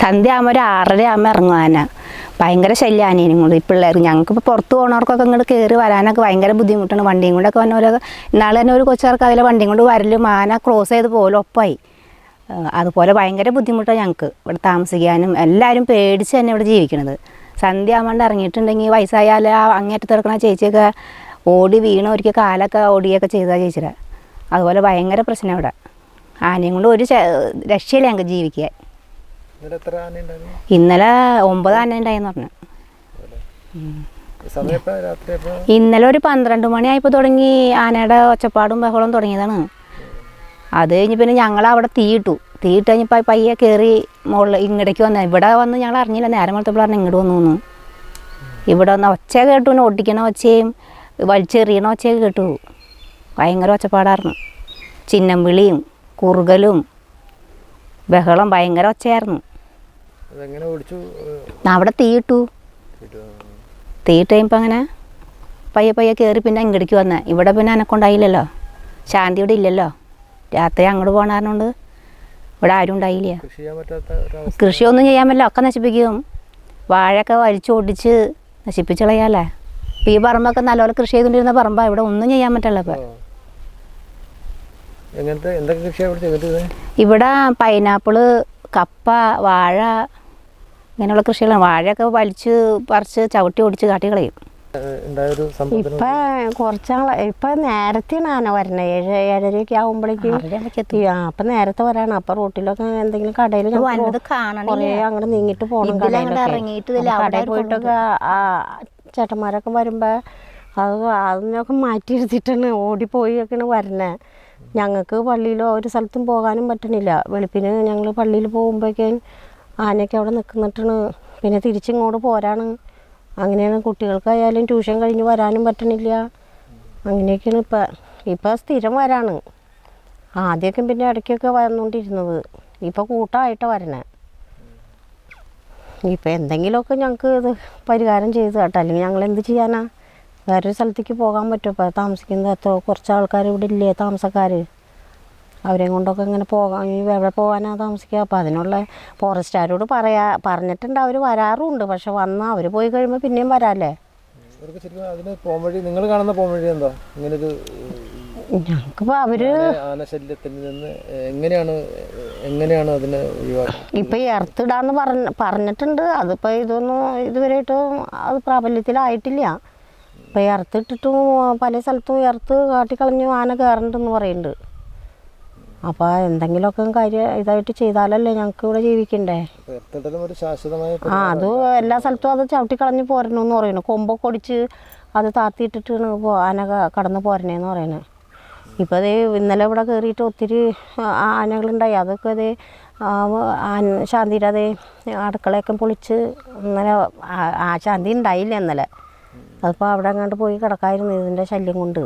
സന്ധ്യ ആകുമ്പോൾ ഒരു ആറര ആകുമ്പോൾ ഇറങ്ങുവാന. ഭയങ്കര ശല്യമാണ് കൊണ്ട് ഈ പിള്ളേർ ഞങ്ങൾക്ക് ഇപ്പോൾ പുറത്ത് പോകണവർക്കൊക്കെ ഇങ്ങോട്ട് കയറി വരാനൊക്കെ ഭയങ്കര ബുദ്ധിമുട്ടാണ്. വണ്ടിയും കൊണ്ടൊക്കെ വന്നവരൊക്കെ ഇന്നാൾ തന്നെ ഒരു കൊച്ചുകാർക്ക് അതിലെ വണ്ടിയും കൊണ്ട് വരലും ആന ക്രോസ് ചെയ്ത് പോലും ഒപ്പമായി അതുപോലെ ഭയങ്കര ബുദ്ധിമുട്ടാണ് ഞങ്ങൾക്ക് ഇവിടെ താമസിക്കാനും. എല്ലാവരും പേടിച്ച് തന്നെ ഇവിടെ ജീവിക്കണത്. സന്ധ്യ ആവാണ്ട് ഇറങ്ങിയിട്ടുണ്ടെങ്കിൽ വയസ്സായാൽ ആ അങ്ങേറ്റത്ത് കിടക്കണ ചേച്ചിയൊക്കെ ഓടി വീണ ഒരിക്കൽ കാലൊക്കെ ഓടിയൊക്കെ ചെയ്താൽ ചേച്ചിയുടെ അതുപോലെ ഭയങ്കര പ്രശ്നം ഇവിടെ. ആനയും കൊണ്ട് ഒരു രക്ഷയില്ല ഞങ്ങൾക്ക് ജീവിക്കാൻ. ഇന്നലെ ഒമ്പത് ആന ഉണ്ടായെന്ന് പറഞ്ഞു. ഇന്നലെ ഒരു പന്ത്രണ്ട് മണിയായപ്പോൾ തുടങ്ങി ആനയുടെ ഒച്ചപ്പാടും ബഹളവും തുടങ്ങിയതാണ്. അത് കഴിഞ്ഞ് പിന്നെ ഞങ്ങൾ അവിടെ തീയിട്ടു തീയിട്ട് കഴിഞ്ഞപ്പോൾ പയ്യെ കയറി മുകളിൽ ഇങ്ങടേക്ക് വന്ന. ഇവിടെ വന്ന് ഞങ്ങൾ അറിഞ്ഞില്ല. നേരം വളർത്തപ്പോൾ പറഞ്ഞു ഇങ്ങോട്ട് വന്നു എന്ന്. ഇവിടെ വന്ന് ഒച്ച കേട്ടു. പിന്നെ ഒട്ടിക്കണ ഒച്ചയും വലിച്ചെറിയണ ഒച്ച കേട്ടു. ഭയങ്കര ഒച്ചപ്പാടായിരുന്നു. ചിഹ്നം വിളിയും കുറുകലും ബഹളം ഭയങ്കര ഒച്ചയായിരുന്നു. അതെങ്ങനെ ഓടിച്ചു? അവിടെ തീയിട്ടു? തീയിട്ട് കഴിയുമ്പോൾ അങ്ങനെ പയ്യെ പയ്യെ കയറി പിന്നെ ഇങ്ങടേക്ക് വന്നേ. ഇവിടെ പിന്നെ അനക്കൊണ്ടായില്ലല്ലോ ശാന്തി ഇവിടെ ഇല്ലല്ലോ. രാത്രി അങ്ങോട്ട് പോകണാരണോണ്ട് ഇവിടെ ആരും ഉണ്ടായില്ല. കൃഷിയൊന്നും ചെയ്യാൻ പറ്റില്ല. ഒക്കെ നശിപ്പിക്കും. വാഴയൊക്കെ വലിച്ചു ഓടിച്ച് നശിപ്പിച്ച് കളയാല്ലേ ഇപ്പം ഈ പറമ്പൊക്കെ നല്ലപോലെ കൃഷി ചെയ്തുകൊണ്ടിരുന്ന പറമ്പാ. ഇവിടെ ഒന്നും ചെയ്യാൻ പറ്റില്ല ഇപ്പം. ഇവിടെ പൈനാപ്പിൾ കപ്പ വാഴ ഇങ്ങനെയുള്ള കൃഷികളാണ്. വാഴയൊക്കെ വലിച്ച് പറിച്ച് ചവിട്ടി ഓടിച്ച് കാട്ടി കളയും. ഇപ്പൊ കുറച്ചാളെ ഇപ്പൊ നേരത്തെയാണ് ആന വരണേ? ഏഴ് ഏഴരയൊക്കെ ആകുമ്പോഴേക്കും ആ അപ്പൊ നേരത്തെ വരാണ്. അപ്പൊ റോട്ടിലൊക്കെ എന്തെങ്കിലും കടയിൽ അങ്ങനെ. കൊറേ അങ്ങോട്ട് നീങ്ങിട്ട് പോകണം കടയിൽ പോയിട്ടൊക്കെ ആ ചേട്ടന്മാരൊക്കെ വരുമ്പോ അത് അതിനൊക്കെ മാറ്റി എടുത്തിട്ടാണ് ഓടിപ്പോയി ഒക്കെയാണ് വരണേ. ഞങ്ങൾക്ക് പള്ളിയിലോ ഒരു സ്ഥലത്തും പോകാനും പറ്റണില്ല. വെളുപ്പിന് ഞങ്ങൾ പള്ളിയിൽ പോകുമ്പോഴേക്കും ആനയൊക്കെ അവിടെ നിൽക്കുന്നിട്ടാണ് പിന്നെ തിരിച്ചിങ്ങോട്ട് പോരാണ്. അങ്ങനെയാണ് കുട്ടികൾക്കായാലും ട്യൂഷൻ കഴിഞ്ഞ് വരാനും പറ്റണില്ല. അങ്ങനെയൊക്കെയാണ് ഇപ്പം ഇപ്പം സ്ഥിരം വരാണ്. ആദ്യമൊക്കെ പിന്നെ ഇടയ്ക്കൊക്കെ വന്നുകൊണ്ടിരുന്നത് ഇപ്പം കൂട്ടമായിട്ട് വരണേ. ഇപ്പം എന്തെങ്കിലുമൊക്കെ ഞങ്ങൾക്ക് ഇത് പരിഹാരം ചെയ്ത് കേട്ടോ. അല്ലെങ്കിൽ ഞങ്ങൾ എന്ത് ചെയ്യാനാ? വേറൊരു സ്ഥലത്തേക്ക് പോകാൻ പറ്റും. ഇപ്പോൾ താമസിക്കുന്നത് എത്ര കുറച്ച് ആൾക്കാർ ഇവിടെ ഇല്ലേ താമസക്കാർ അവരെയും കൊണ്ടൊക്കെ ഇങ്ങനെ പോകാൻ എവിടെ പോകാനാ താമസിക്കുക? അപ്പോൾ അതിനുള്ള ഫോറസ്റ്റുകാരോട് പറയാ പറഞ്ഞിട്ടുണ്ട്. അവർ വരാറുണ്ട്. പക്ഷെ വന്നാൽ അവർ പോയി കഴിയുമ്പോൾ പിന്നെയും വരാല്ലേ? അതിന് പോംവഴി നിങ്ങൾ കാണുന്ന പോംവഴി എന്താ? ഇങ്ങനൊരു ഞങ്ങൾക്കിപ്പോൾ അവർ ആനശല്യത്തിൽ നിന്ന് എങ്ങനെയാണ് എങ്ങനെയാണ് അതിനെ ഇപ്പം ഈ എർത്തിടാന്ന് പറഞ്ഞ പറഞ്ഞിട്ടുണ്ട്. അതിപ്പോ ഇതൊന്നും ഇതുവരെയായിട്ടും അത് പ്രാബല്യത്തിലായിട്ടില്ല. ഇപ്പം ഇറത്തിട്ടിട്ടും പല സ്ഥലത്തും ഇറത്ത് കാട്ടിക്കളഞ്ഞു ആന കയറണ്ടെന്ന് പറയുന്നുണ്ട് അപ്പോൾ എന്തെങ്കിലുമൊക്കെ കാര്യം ഇതായിട്ട് ചെയ്താലല്ലേ ഞങ്ങൾക്ക് ഇവിടെ ജീവിക്കണ്ടേ? ആ അത് എല്ലാ സ്ഥലത്തും അത് ചവിട്ടിക്കളഞ്ഞ് പോരണമെന്ന് പറയുന്നു കൊമ്പൊക്കെ ഒടിച്ച് അത് താത്തിയിട്ടിട്ടാണ് ഇപ്പോൾ ആന കടന്ന് പോരണേന്ന് പറയുന്നത് ഇപ്പോൾ അതേ ഇന്നലെ ഇവിടെ കയറിയിട്ട് ഒത്തിരി ആനകളുണ്ടായി. അതൊക്കെ അതേ ആ ശാന്തിയുടെ അതേ അടുക്കളയൊക്കെ പൊളിച്ച് ഇന്നലെ ആ ശാന്തി ഉണ്ടായില്ല ഇന്നലെ. അതിപ്പോൾ അവിടെ അങ്ങോട്ട് പോയി കിടക്കായിരുന്നു ഇതിന്റെ ശല്യം കൊണ്ട്.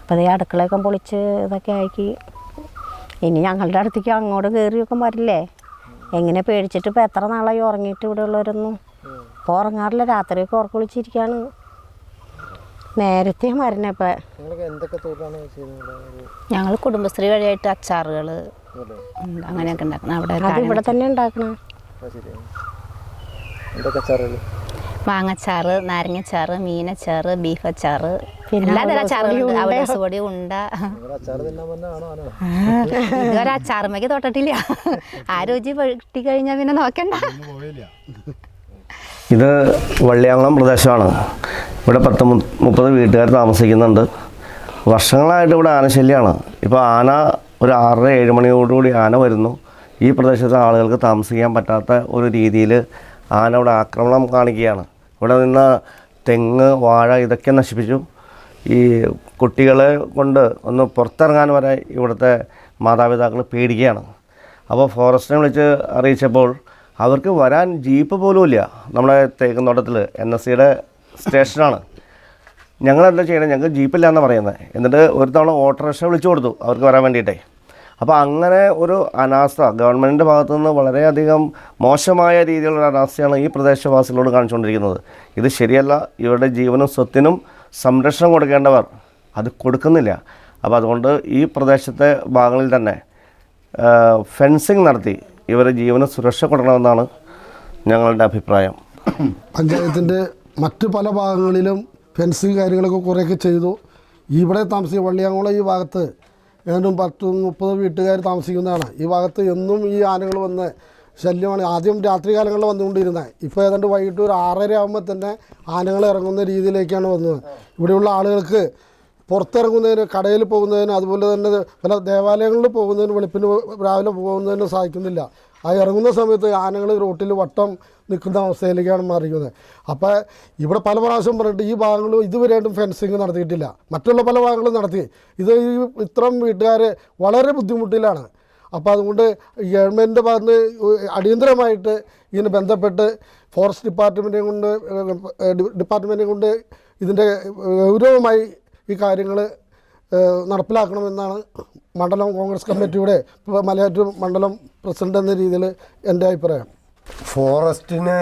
അപ്പോൾ അതേ അടുക്കളയൊക്കെ പൊളിച്ച് ഇതൊക്കെ ആക്കി. ഇനി ഞങ്ങളുടെ അടുത്തേക്ക് അങ്ങോട്ട് കയറിയൊക്കെ വരില്ലേ? എങ്ങനെ പേടിച്ചിട്ട് ഇപ്പോൾ എത്ര നാളായി ഉറങ്ങിയിട്ട് ഇവിടെ ഉള്ളവരൊന്നും? ഇപ്പോൾ ഉറങ്ങാറില്ല രാത്രിയൊക്കെ ഉറക്കം വിളിച്ചിരിക്കുകയാണ് നേരത്തെ മരണ ഇപ്പം. എന്തൊക്കെ തൊഴിലാണ് ചെയ്യുന്നത് ഞങ്ങൾ കുടുംബശ്രീ വഴിയായിട്ട് അച്ചാറുകൾ? അങ്ങനെയൊക്കെ ഉണ്ടാക്കണം അവിടെ അത് ഇവിടെ തന്നെ ഉണ്ടാക്കണേ. മാങ്ങച്ചാറ് നാരങ്ങച്ചാറ് മീനച്ചാറ് ബീഫ് അച്ചാറ് പിന്നെ എല്ലാ അവിടെ അവലോസ് അച്ചാറുകളുണ്ട് പൊടി അവലോസ് ഉണ്ട. ഇതുവരെ അച്ചാറുമ്മയ്ക്ക് തൊട്ടിട്ടില്ല. ആ രുചി വെട്ടി കഴിഞ്ഞാൽ പിന്നെ നോക്കണ്ട. ഇത് വള്ളിയാങ്കുളം പ്രദേശമാണ്. ഇവിടെ പത്ത് മുപ്പത് വീട്ടുകാർ താമസിക്കുന്നുണ്ട്. വർഷങ്ങളായിട്ട് ഇവിടെ ആനശല്യമാണ് ഇപ്പോൾ ആന ഒരു ആറര ഏഴ് മണിയോടുകൂടി ആന വരുന്നു. ഈ പ്രദേശത്തെ ആളുകൾക്ക് താമസിക്കാൻ പറ്റാത്ത ഒരു രീതിയിൽ ആന ഇവിടെ ആക്രമണം കാണിക്കുകയാണ്. ഇവിടെ നിന്ന് തെങ്ങ് വാഴ ഇതൊക്കെ നശിപ്പിച്ചു. ഈ കുട്ടികളെ കൊണ്ട് ഒന്ന് പുറത്തിറങ്ങാൻ വരെ ഇവിടുത്തെ മാതാപിതാക്കൾ പേടിക്കുകയാണ്. അപ്പോൾ ഫോറസ്റ്റിനെ വിളിച്ച് അറിയിച്ചപ്പോൾ അവർക്ക് വരാൻ ജീപ്പ് പോലുമില്ല നമ്മുടെ തേക്കുന്നോട്ടത്തിൽ എൻ എസ് സിയുടെ സ്റ്റേഷനാണ്. ഞങ്ങളെന്താ ചെയ്യണേ? ഞങ്ങൾക്ക് ജീപ്പില്ല എന്നാണ് പറയുന്നത്. എന്നിട്ട് ഒരു തവണ ഓട്ടോറിക്ഷ വിളിച്ചു കൊടുത്തു. അവർക്ക് വരാൻ വേണ്ടിയിട്ടേ. അപ്പോൾ അങ്ങനെ ഒരു അനാസ്ഥ ഗവൺമെന്റിന്റെ ഭാഗത്തു നിന്ന് വളരെയധികം മോശമായ രീതിയിലുള്ള അനാസ്ഥയാണ് ഈ പ്രദേശവാസികളോട് കാണിച്ചുകൊണ്ടിരിക്കുന്നത്. ഇത് ശരിയല്ല. ഇവരുടെ ജീവനും സ്വത്തിനും സംരക്ഷണം കൊടുക്കേണ്ടവർ അത് കൊടുക്കുന്നില്ല. അപ്പോൾ അതുകൊണ്ട് ഈ പ്രദേശത്തെ ഭാഗങ്ങളിൽ തന്നെ ഫെൻസിങ് നടത്തി ഇവരുടെ ജീവന സുരക്ഷ കൊടുക്കണമെന്നാണ് ഞങ്ങളുടെ അഭിപ്രായം. പഞ്ചായത്തിന്റെ മറ്റു പല ഭാഗങ്ങളിലും ഫെൻസിങ് കാര്യങ്ങളൊക്കെ കുറേയൊക്കെ ചെയ്തു. ഇവിടെ താമസിക്കുന്ന വള്ളിയാങ്കുളം ഈ ഭാഗത്ത് ഏതാണ്ടും പത്ത് മുപ്പത് വീട്ടുകാർ താമസിക്കുന്നതാണ്. ഈ ഭാഗത്ത് എന്നും ഈ ആനകൾ വന്ന് ശല്യമാണ്. ആദ്യം രാത്രി കാലങ്ങളിൽ വന്നുകൊണ്ടിരുന്നത്. ഇപ്പോൾ ഏതാണ്ട് വൈകിട്ട് ഒരു ആറര ആകുമ്പോൾ തന്നെ ആനകൾ ഇറങ്ങുന്ന രീതിയിലേക്കാണ് വന്നത്. ഇവിടെയുള്ള ആളുകൾക്ക് പുറത്തിറങ്ങുന്നതിന് കടയിൽ പോകുന്നതിന് അതുപോലെ തന്നെ പല ദേവാലയങ്ങളിൽ പോകുന്നതിന് വെളുപ്പിന് രാവിലെ പോകുന്നതിന് സാധിക്കുന്നില്ല. ആ ഇറങ്ങുന്ന സമയത്ത് ആനകൾ റോട്ടിൽ വട്ടം നിൽക്കുന്ന അവസ്ഥയിലേക്കാണ് മാറിയിരിക്കുന്നത്. അപ്പോൾ ഇവിടെ പല പ്രാവശ്യം പറഞ്ഞിട്ട് ഈ ഭാഗങ്ങൾ ഇതുവരെയായിട്ടും ഫെൻസിങ് നടത്തിയിട്ടില്ല. മറ്റുള്ള പല ഭാഗങ്ങളും നടത്തി. ഇത് ഈ ഇത്തരം വീട്ടുകാർ വളരെ ബുദ്ധിമുട്ടിലാണ്. അപ്പോൾ അതുകൊണ്ട് ഗവൺമെന്റിന്റെ ഭാഗത്ത് അടിയന്തരമായിട്ട് ഇതിന് ബന്ധപ്പെട്ട് ഫോറസ്റ്റ് ഡിപ്പാർട്ട്മെന്റിനെ കൊണ്ട് ഡിപ്പാർട്ട്മെന്റിനെ കൊണ്ട് ഇതിന്റെ ഗൗരവമായി ഈ കാര്യങ്ങൾ നടപ്പിലാക്കണമെന്നാണ് മണ്ഡലം കോൺഗ്രസ് കമ്മിറ്റിയുടെ മലയാറ്റൂർ മണ്ഡലം പ്രസിഡന്റ് എന്ന രീതിയിൽ എന്റെ അഭിപ്രായം. ഫോറസ്റ്റിന്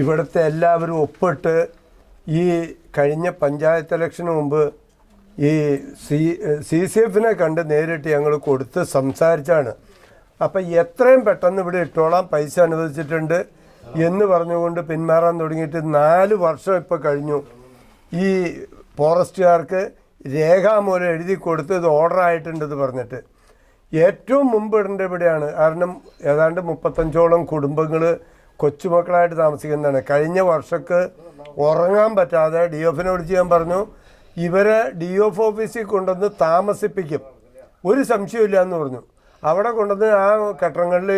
ഇവിടുത്തെ എല്ലാവരും ഒപ്പിട്ട് ഈ കഴിഞ്ഞ പഞ്ചായത്ത് ഇലക്ഷന് മുമ്പ് ഈ സി സി സി എഫിനെ കണ്ട് നേരിട്ട് ഞങ്ങൾ കൊടുത്ത് സംസാരിച്ചാണ്. അപ്പം എത്രയും പെട്ടെന്ന് ഇവിടെ ഇട്ടോളാം പൈസ അനുവദിച്ചിട്ടുണ്ട് എന്ന് പറഞ്ഞുകൊണ്ട് പിന്മാറാൻ തുടങ്ങിയിട്ട് നാല് വർഷം ഇപ്പോൾ കഴിഞ്ഞു. ഈ ഫോറസ്റ്റുകാർക്ക് രേഖാമൂലം എഴുതി കൊടുത്ത് ഇത് ഓർഡർ ആയിട്ടുണ്ടെന്ന് പറഞ്ഞിട്ട്. ഏറ്റവും മുമ്പ് ഇടേണ്ട ഇവിടെയാണ് കാരണം ഏതാണ്ട് മുപ്പത്തഞ്ചോളം കുടുംബങ്ങൾ കൊച്ചുമക്കളായിട്ട് താമസിക്കുന്നതാണ്. കഴിഞ്ഞ വർഷക്ക് ഉറങ്ങാൻ പറ്റാതെ ഡി എഫിനെ വിളിച്ച് ഞാൻ പറഞ്ഞു ഇവരെ ഡി എഫ് ഓഫീസിൽ കൊണ്ടുവന്ന് താമസിപ്പിക്കും. ഒരു സംശയമില്ല എന്ന് പറഞ്ഞു. അവിടെ കൊണ്ടുവന്ന് ആ കെട്ടിടങ്ങളിൽ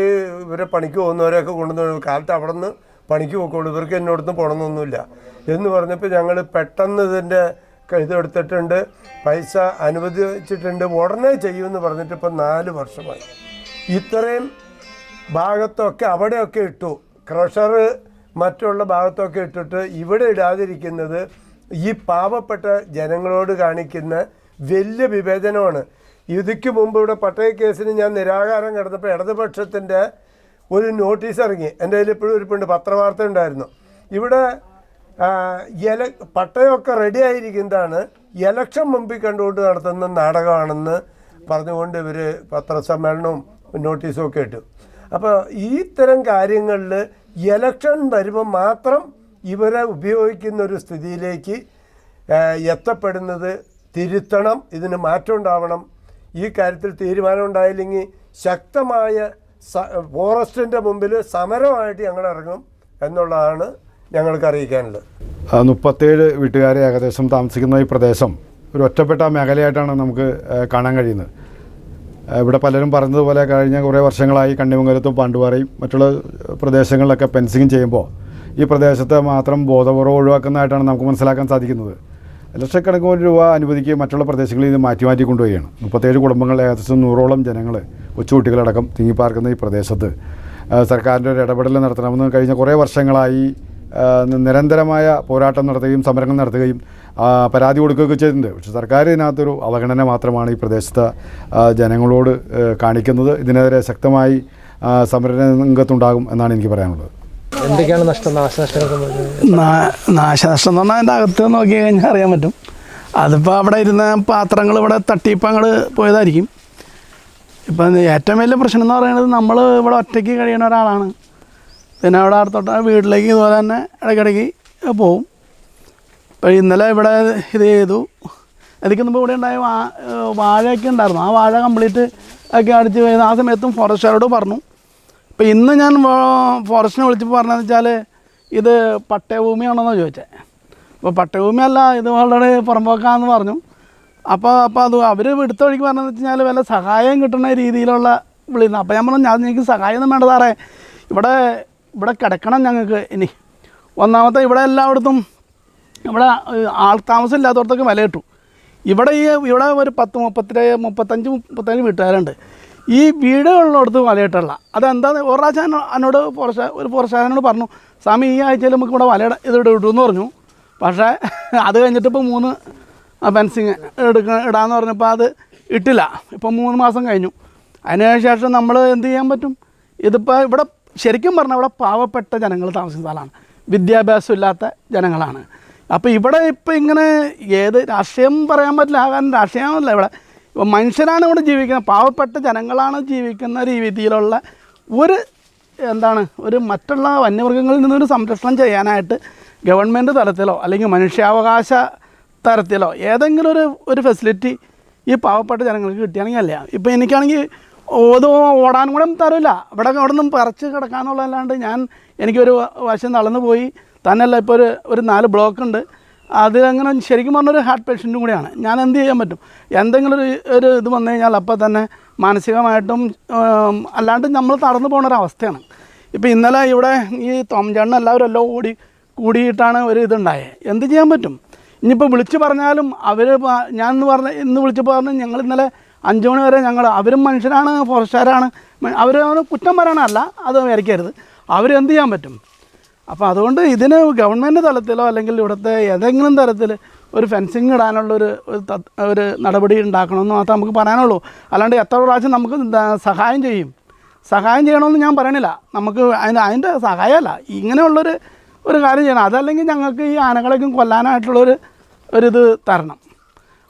ഇവരെ പണിക്ക് പോകുന്നവരെയൊക്കെ കൊണ്ടുവന്ന് കാലത്ത് അവിടെ നിന്ന് പണിക്ക് പോയിക്കോളൂ. ഇവർക്ക് എന്നോടത്ത് പോകണമെന്നൊന്നുമില്ല എന്ന് പറഞ്ഞപ്പോൾ ഞങ്ങൾ പെട്ടെന്ന് ഇതിന്റെ ഇതെടുത്തിട്ടുണ്ട് പൈസ അനുവദിച്ചിട്ടുണ്ട്. ഉടനെ ചെയ്യുമെന്ന് പറഞ്ഞിട്ട് ഇപ്പം നാല് വർഷമായി. ഇത്രയും ഭാഗത്തൊക്കെ അവിടെയൊക്കെ ഇട്ടു. ക്രഷർ മറ്റുള്ള ഭാഗത്തൊക്കെ ഇട്ടിട്ട് ഇവിടെ ഇടാതിരിക്കുന്നത് ഈ പാവപ്പെട്ട ജനങ്ങളോട് കാണിക്കുന്ന വലിയ വിവേചനമാണ്. ഇതിക്ക് മുമ്പ് ഇവിടെ പട്ടയ കേസിന് ഞാൻ നിരാകാരം കിടന്നപ്പോൾ ഇടതുപക്ഷത്തിന്റെ ഒരു നോട്ടീസ് ഇറങ്ങി. എന്റെ കയ്യിൽ ഇപ്പോഴും ഇരിപ്പുണ്ട് പത്രവാർത്ത ഉണ്ടായിരുന്നു. ഇവിടെ എല പട്ടയമൊക്കെ റെഡി ആയിരിക്കുന്നതാണ്. എലക്ഷൻ മുമ്പിൽ കണ്ടുകൊണ്ട് നടത്തുന്ന നാടകമാണെന്ന് പറഞ്ഞുകൊണ്ട് ഇവർ പത്രസമ്മേളനവും നോട്ടീസും ഒക്കെ ഇട്ടു. അപ്പോൾ ഈ ഇത്തരം കാര്യങ്ങളിൽ എലക്ഷൻ വരുമ്പോൾ മാത്രം ഇവരെ ഉപയോഗിക്കുന്ന ഒരു സ്ഥിതിയിലേക്ക് എത്തപ്പെടുന്നത് തിരുത്തണം ഇതിന് മാറ്റം ഉണ്ടാവണം ഈ കാര്യത്തിൽ തീരുമാനം ഉണ്ടായില്ലെങ്കിൽ ശക്തമായ ഫോറസ്റ്റിന്റെ മുമ്പിൽ സമരമായിട്ട് ഞങ്ങൾ ഇറങ്ങും എന്നുള്ളതാണ് ഞങ്ങൾക്ക് അറിയിക്കാനുള്ളത് മുപ്പത്തേഴ് വീട്ടുകാരെ ഏകദേശം താമസിക്കുന്ന ഈ പ്രദേശം ഒരു ഒറ്റപ്പെട്ട മേഖലയായിട്ടാണ് നമുക്ക് കാണാൻ കഴിയുന്നത്. ഇവിടെ പലരും പറഞ്ഞതുപോലെ കഴിഞ്ഞ കുറേ വർഷങ്ങളായി കണ്ണിമംഗലത്തും പാണ്ടുപാറയും മറ്റുള്ള പ്രദേശങ്ങളിലൊക്കെ ഫെൻസിങ് ചെയ്യുമ്പോൾ ഈ പ്രദേശത്തെ മാത്രം ബോധപൂർവം ഒഴിവാക്കുന്നതായിട്ടാണ് നമുക്ക് മനസ്സിലാക്കാൻ സാധിക്കുന്നത്. ലക്ഷക്കണക്കിന് രൂപ അനുവദിക്ക് മറ്റുള്ള പ്രദേശങ്ങളിൽ ഇത് മാറ്റി മാറ്റി കൊണ്ടുപോവുകയാണ് മുപ്പത്തേഴ് കുടുംബങ്ങൾ ഏകദേശം നൂറോളം ജനങ്ങൾ കൊച്ചുകുട്ടികളടക്കം തിങ്ങിപ്പാർക്കുന്ന ഈ പ്രദേശത്ത്. സർക്കാരിന്റെ ഒരു ഇടപെടൽ നടത്തണമെന്ന് കഴിഞ്ഞ കുറേ വർഷങ്ങളായി നിരന്തരമായ പോരാട്ടം നടത്തുകയും സമരങ്ങൾ നടത്തുകയും പരാതി കൊടുക്കുകയൊക്കെ ചെയ്തിട്ടുണ്ട്. പക്ഷേ സർക്കാർ ഇതിനകത്തൊരു അവഗണന മാത്രമാണ് ഈ പ്രദേശത്തെ ജനങ്ങളോട് കാണിക്കുന്നത്. ഇതിനെതിരെ ശക്തമായി സമരരംഗത്തുണ്ടാകും സമര രംഗത്തുണ്ടാകും എന്നാണ് എനിക്ക് പറയാനുള്ളത്. എന്തൊക്കെയാണ് നഷ്ടം നാശനഷ്ടങ്ങൾ നാ- നാശനഷ്ടം എന്ന് പറഞ്ഞാൽ അതിന്റെ അകത്ത് നോക്കി കഴിഞ്ഞാൽ അറിയാൻ പറ്റും. അതിപ്പോൾ അവിടെ ഇരുന്ന പാത്രങ്ങൾ ഇവിടെ തട്ടിയിപ്പോൾ അങ്ങോട്ട് പോയതായിരിക്കും. ഇപ്പം ഏറ്റവും വലിയ പ്രശ്നം എന്ന് പറയുന്നത് നമ്മൾ ഇവിടെ ഒറ്റയ്ക്ക് കഴിയുന്ന ഒരാളാണ്. പിന്നെ അവിടെ അടുത്തോട്ട് വീട്ടിലേക്ക് ഇതുപോലെ തന്നെ ഇടയ്ക്കിടയ്ക്ക് പോവും. അപ്പോൾ ഇന്നലെ ഇവിടെ ഇത് ചെയ്തു. അതിക്ക് മുമ്പ് ഇവിടെ ഉണ്ടായ വാ വാഴയൊക്കെ ഉണ്ടായിരുന്നു. ആ വാഴ കംപ്ലീറ്റ് ഒക്കെ അടിച്ച് കഴിഞ്ഞാൽ ആ സമയത്തും ഫോറസ്റ്റുകാരോട് പറഞ്ഞു. അപ്പോൾ ഇന്ന് ഞാൻ ഫോറസ്റ്റിനെ വിളിച്ചപ്പോൾ പറഞ്ഞതെന്ന് വെച്ചാൽ ഇത് പട്ടയഭൂമിയാണെന്നാണ് ചോദിച്ചത് അപ്പോൾ പട്ടയഭൂമിയല്ല ഇത് വളരെ പുറമ്പോക്കാന്ന് പറഞ്ഞു. അപ്പോൾ അപ്പോൾ അത് അവർ എടുത്ത വഴിക്ക് പറഞ്ഞതെന്ന് വെച്ച് കഴിഞ്ഞാൽ വല്ല സഹായം കിട്ടുന്ന രീതിയിലുള്ള വിളിയിരുന്നു അപ്പോൾ ഞാൻ പറഞ്ഞു ഞാൻ എനിക്ക് സഹായമൊന്നും വേണ്ട സാറേ. ഇവിടെ ഇവിടെ കിടക്കണം ഞങ്ങൾക്ക് ഇനി. ഒന്നാമത്തെ ഇവിടെ എല്ലായിടത്തും ഇവിടെ ആൾ താമസം ഇല്ലാത്തടത്തൊക്കെ വില കിട്ടും. ഇവിടെ ഈ ഇവിടെ ഒരു പത്ത് മുപ്പത്തി മുപ്പത്തഞ്ച് മുപ്പത്തഞ്ച് വീട്ടുകാരുണ്ട്. ഈ വീടുകളിലോടത്ത് വല കിട്ടില്ല അതെന്താന്ന് ഒരു എന്നോ- എന്നോട് പുറശ ഒരു പുറശാനോട് പറഞ്ഞു സ്വാമി ഈ ആഴ്ചയിൽ നമുക്ക് ഇവിടെ വല ഇത് ഇടുമെന്ന് പറഞ്ഞു. പക്ഷേ അത് കഴിഞ്ഞിട്ട് ഇപ്പോൾ മൂന്ന് ഫെൻസിങ് എടുക്ക ഇടാന്ന് പറഞ്ഞപ്പോൾ അത് ഇട്ടില്ല. ഇപ്പം മൂന്ന് മാസം കഴിഞ്ഞു. അതിനുശേഷം നമ്മൾ എന്ത് ചെയ്യാൻ പറ്റും? ഇതിപ്പോൾ ഇവിടെ ശരിക്കും പറഞ്ഞാൽ ഇവിടെ പാവപ്പെട്ട ജനങ്ങൾ താമസിക്കുന്ന സ്ഥലമാണ്. വിദ്യാഭ്യാസം ഇല്ലാത്ത ജനങ്ങളാണ്. അപ്പോൾ ഇവിടെ ഇപ്പോൾ ഇങ്ങനെ ഏത് രാഷ്ട്രീയം പറയാൻ പറ്റില്ല. ആകാൻ രാഷ്ട്രീയമല്ല ഇവിടെ. ഇപ്പോൾ മനുഷ്യരാണ് ഇവിടെ ജീവിക്കുന്നത്. പാവപ്പെട്ട ജനങ്ങളാണ് ജീവിക്കുന്ന രീതിയിലുള്ള ഒരു എന്താണ് ഒരു മറ്റുള്ള വന്യമൃഗങ്ങളിൽ നിന്നൊരു സംരക്ഷണം ചെയ്യാനായിട്ട് ഗവൺമെന്റ് തലത്തിലോ അല്ലെങ്കിൽ മനുഷ്യാവകാശ തരത്തിലോ ഏതെങ്കിലും ഒരു ഒരു ഫെസിലിറ്റി ഈ പാവപ്പെട്ട ജനങ്ങൾക്ക് കിട്ടുകയാണെങ്കിൽ അല്ല? ഇപ്പോൾ എനിക്കാണെങ്കിൽ ഓത് ഓടാൻ കൂടെ തരില്ല ഇവിടെ അവിടെ നിന്നും പറിച്ച് കിടക്കാന്നുള്ളതല്ലാണ്ട് ഞാൻ എനിക്കൊരു വശം നടന്നു പോയി. തന്നെയല്ല ഇപ്പോൾ ഒരു ഒരു നാല് ബ്ലോക്ക് ഉണ്ട്. അത് അങ്ങനെ ശരിക്കും പറഞ്ഞൊരു ഹാർട്ട് പേഷ്യന്റും കൂടിയാണ്. ഞാൻ എന്ത് ചെയ്യാൻ പറ്റും? എന്തെങ്കിലും ഒരു ഒരു ഇത് വന്നു കഴിഞ്ഞാൽ അപ്പോൾ തന്നെ മാനസികമായിട്ടും അല്ലാണ്ട് നമ്മൾ തടന്നു പോകുന്ന ഒരു അവസ്ഥയാണ്. ഇപ്പോൾ ഇന്നലെ ഇവിടെ ഈ തോംചേട്ടൻ എല്ലാവരും എല്ലാം കൂടി കൂടിയിട്ടാണ് ഒരു ഇതുണ്ടായത് എന്ത് ചെയ്യാൻ പറ്റും? ഇനിയിപ്പോൾ വിളിച്ചു പറഞ്ഞാലും അവർ ഞാൻ എന്ന് പറഞ്ഞ ഇന്ന് വിളിച്ചപ്പോൾ പറഞ്ഞു ഞങ്ങൾ ഇന്നലെ അഞ്ച് മണി വരെ ഞങ്ങൾ അവരും മനുഷ്യരാണ് ഫോറസ്റ്റുകാരാണ്. അവർ കുറ്റം പറയണമല്ല അത് വിചാരിക്കരുത്. അവരെന്ത് ചെയ്യാൻ പറ്റും? അപ്പോൾ അതുകൊണ്ട് ഇതിന് ഗവൺമെന്റ് തലത്തിലോ അല്ലെങ്കിൽ ഇവിടുത്തെ ഏതെങ്കിലും തരത്തിൽ ഒരു ഫെൻസിങ് ഇടാനുള്ളൊരു ഒരു നടപടി ഉണ്ടാക്കണമെന്ന് മാത്രമേ നമുക്ക് പറയാനുള്ളൂ. അല്ലാണ്ട് എത്ര പ്രാവശ്യം നമുക്ക് സഹായം ചെയ്യും? സഹായം ചെയ്യണമെന്ന് ഞാൻ പറയണില്ല. നമുക്ക് അതിന് അതിന്റെ സഹായമല്ല. ഇങ്ങനെയുള്ളൊരു ഒരു കാര്യം ചെയ്യണം. അതല്ലെങ്കിൽ ഞങ്ങൾക്ക് ഈ ആനകളെയൊക്കെ കൊല്ലാനായിട്ടുള്ളൊരു ഒരിത് തരണം.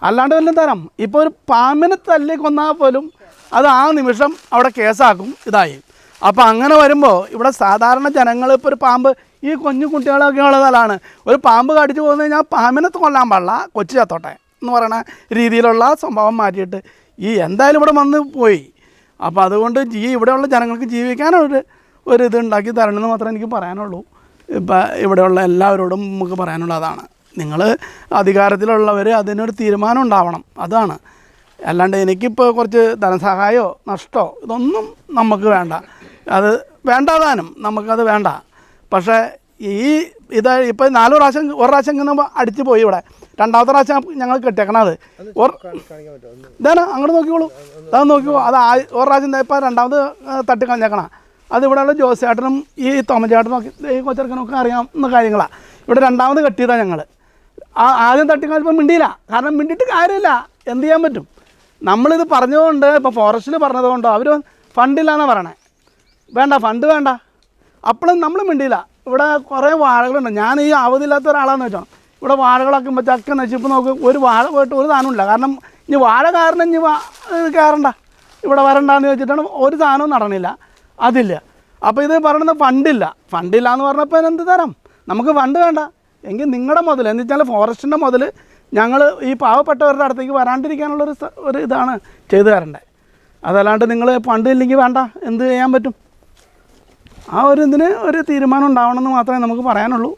അല്ലാണ്ട് വല്ലതും തരാം. ഇപ്പോൾ ഒരു പാമ്പിനെ തല്ലി കൊന്നാൽ പോലും അത് ആ നിമിഷം അവിടെ കേസാക്കും ഇതായി. അപ്പോൾ അങ്ങനെ വരുമ്പോൾ ഇവിടെ സാധാരണ ജനങ്ങൾ ഇപ്പോൾ ഒരു പാമ്പ് ഈ കുഞ്ഞു കുട്ടികളൊക്കെ ഉള്ളതാണ് ഒരു പാമ്പ് കടിച്ചു പോകുന്ന കഴിഞ്ഞാൽ പാമ്പിനെ കൊല്ലാൻ പാടില്ല കൊച്ചു ചത്തോട്ടെ എന്ന് പറയുന്ന രീതിയിലുള്ള സംഭവം മാറ്റിയിട്ട് ഈ എന്തായാലും ഇവിടെ വന്ന് പോയി. അപ്പോൾ അതുകൊണ്ട് ഈ ഇവിടെയുള്ള ജനങ്ങൾക്ക് ജീവിക്കാനൊരു ഒരു ഇത് ഉണ്ടാക്കി തരണമെന്ന് മാത്രമേ എനിക്ക് പറയാനുള്ളൂ. ഇപ്പം ഇവിടെയുള്ള എല്ലാവരോടും നമുക്ക് പറയാനുള്ള അതാണ് നിങ്ങൾ അധികാരത്തിലുള്ളവർ അതിനൊരു തീരുമാനം ഉണ്ടാവണം അതാണ്. അല്ലാണ്ട് എനിക്കിപ്പോൾ കുറച്ച് ധനസഹായമോ നഷ്ടമോ ഇതൊന്നും നമുക്ക് വേണ്ട. അത് വേണ്ടാതാനും നമുക്കത് വേണ്ട. പക്ഷേ ഈ ഇത് ഇപ്പോൾ നാലു പ്രാവശ്യം ഒരു പ്രാവശ്യം ഇങ്ങനെ അടിച്ചു പോയി ഇവിടെ. രണ്ടാമത്തെ പ്രാവശ്യം ഞങ്ങൾ കെട്ടിയേക്കണത് ഇതാണ് അങ്ങോട്ട് നോക്കിക്കോളൂ. അത് നോക്കിക്കോ. അത് ആ ഒരു പ്രാവശ്യം ഇപ്പോൾ രണ്ടാമത് തട്ടി കളഞ്ഞേക്കണം അത് ഇവിടെയുള്ള ജോസേട്ടനും ഈ തോമചേട്ടനും ഒക്കെ ഈ കൊച്ചെറുക്കനൊക്കെ അറിയാവുന്ന കാര്യങ്ങളാണ് ഇവിടെ രണ്ടാമത് കെട്ടിയതാണ് ഞങ്ങൾ ആദ്യം തട്ടി കളഞ്ഞപ്പോൾ മിണ്ടിയില്ല. കാരണം മിണ്ടിയിട്ട് കാര്യമില്ല. എന്ത് ചെയ്യാൻ പറ്റും? നമ്മളിത് പറഞ്ഞതുകൊണ്ട് ഇപ്പോൾ ഫോറസ്റ്റിൽ പറഞ്ഞതുകൊണ്ടോ അവർ ഫണ്ടില്ല എന്നാണ് പറയണേ. വേണ്ട ഫണ്ട് വേണ്ട. അപ്പോഴും നമ്മൾ മിണ്ടിയില്ല. ഇവിടെ കുറേ വാഴകളുണ്ട്. ഞാൻ ഈ അവധിയില്ലാത്ത ഒരാളാന്ന് വെച്ചോ. ഇവിടെ വാഴകളൊക്കെ ചക്ക നശിപ്പ് നോക്ക്. ഒരു വാഴ പോയിട്ട് ഒരു സാധനമില്ല കാരണം ഇനി വാഴ കാരണം ഇനി കയറണ്ട ഇവിടെ വരണ്ടെന്ന് വെച്ചിട്ടാണ് ഒരു സാധനവും നടണില്ല അതില്ല. അപ്പോൾ ഇത് പറയുന്നത് ഫണ്ടില്ല. ഫണ്ടില്ല എന്ന് പറഞ്ഞപ്പോൾ എന്ത് തരാം? നമുക്ക് ഫണ്ട് വേണ്ട. എങ്കിൽ നിങ്ങളുടെ മുതൽ എന്ന് വെച്ചാൽ ഫോറസ്റ്റിന്റെ മുതൽ ഞങ്ങൾ ഈ പാവപ്പെട്ടവരുടെ അടുത്തേക്ക് വരാണ്ടിരിക്കാനുള്ളൊരു ഒരു ഇതാണ് ചെയ്തു തരേണ്ടത് അതല്ലാണ്ട് നിങ്ങൾ ഫണ്ട് ഇല്ലെങ്കിൽ വേണ്ട. എന്ത് ചെയ്യാൻ പറ്റും? ആ ഒരു ഇതിന് ഒരു തീരുമാനം ഉണ്ടാവണമെന്ന് മാത്രമേ നമുക്ക് പറയാനുള്ളൂ.